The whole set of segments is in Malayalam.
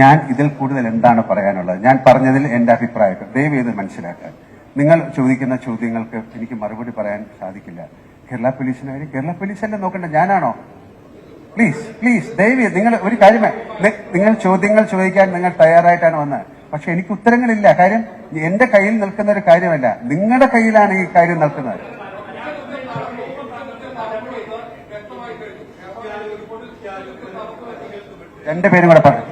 ഞാൻ ഇതിൽ കൂടുതൽ എന്താണ് പറയാനുള്ളത്? ഞാൻ പറഞ്ഞതിൽ എന്റെ അഭിപ്രായം ദയവ് ചെയ്ത് മനസ്സിലാക്കാൻ നിങ്ങൾ ചോദിക്കുന്ന ചോദ്യങ്ങൾക്ക് എനിക്ക് മറുപടി പറയാൻ സാധിക്കില്ല. കേരള പോലീസിന് കാര്യം കേരള പോലീസല്ലേ നോക്കണ്ട? ഞാനാണോ? പ്ലീസ് പ്ലീസ് ദയവ് നിങ്ങൾ ഒരു കാര്യമേ നിങ്ങൾ ചോദ്യങ്ങൾ ചോദിക്കാൻ നിങ്ങൾ തയ്യാറായിട്ടാണ് വന്നത് പക്ഷെ എനിക്ക് ഉത്തരങ്ങളില്ല. കാര്യം എന്റെ കയ്യിൽ നിൽക്കുന്ന ഒരു കാര്യമല്ല. നിങ്ങളുടെ കയ്യിലാണ് ഈ കാര്യം നിൽക്കുന്നത്. എന്റെ പേരും കൂടെ പറഞ്ഞു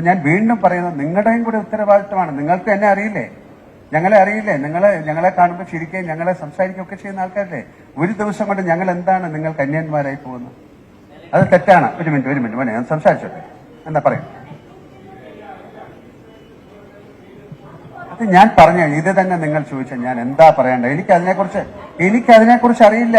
അപ്പൊ ഞാൻ വീണ്ടും പറയുന്നത് നിങ്ങളുടെയും കൂടെ ഉത്തരവാദിത്തമാണ് നിങ്ങൾക്ക് എന്നെ അറിയില്ലേ? ഞങ്ങളെ അറിയില്ലേ? നിങ്ങളെ ഞങ്ങളെ കാണുമ്പോൾ ചിരിക്കുകയും ഞങ്ങളെ സംസാരിക്കുകയും ഒക്കെ ചെയ്യുന്ന ആൾക്കാരല്ലേ? ഒരു ദിവസം കൊണ്ട് ഞങ്ങൾ എന്താണ് നിങ്ങൾ കന്യാന്മാരായി പോകുന്നത്? അത് തെറ്റാണ്. ഒരു മിനിറ്റ് ഒരു മിനിറ്റ്. മോനെ ഞാൻ സംസാരിച്ചോട്ടെ. എന്താ പറയാം അത് ഞാൻ പറഞ്ഞു ഇത് തന്നെ നിങ്ങൾ ചോദിച്ച ഞാൻ എന്താ പറയണ്ടത്? എനിക്ക് അതിനെക്കുറിച്ച് എനിക്ക് അതിനെക്കുറിച്ച് അറിയില്ല.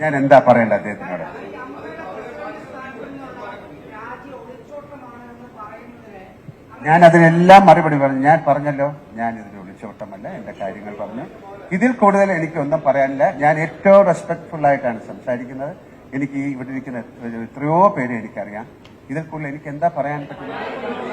ഞാൻ എന്താ പറയേണ്ടത് അദ്ദേഹത്തിനോട്? ഞാൻ അതിനെല്ലാം മറുപടി പറഞ്ഞു. ഞാൻ പറഞ്ഞല്ലോ ഞാൻ ഇതിന് ഒളിച്ചോട്ടമല്ല എന്റെ കാര്യങ്ങൾ പറഞ്ഞു. ഇതിൽ കൂടുതൽ എനിക്ക് ഒന്നും പറയാനില്ല. ഞാൻ ഏറ്റവും റെസ്പെക്ട്ഫുൾ ആയിട്ടാണ് സംസാരിക്കുന്നത്. എനിക്ക് ഇവിടെ ഇരിക്കുന്ന എത്രയോ പേര് എനിക്കറിയാം. ഇതിൽ കൂടുതൽ എനിക്ക് എന്താ പറയാൻ പറ്റുന്നത്?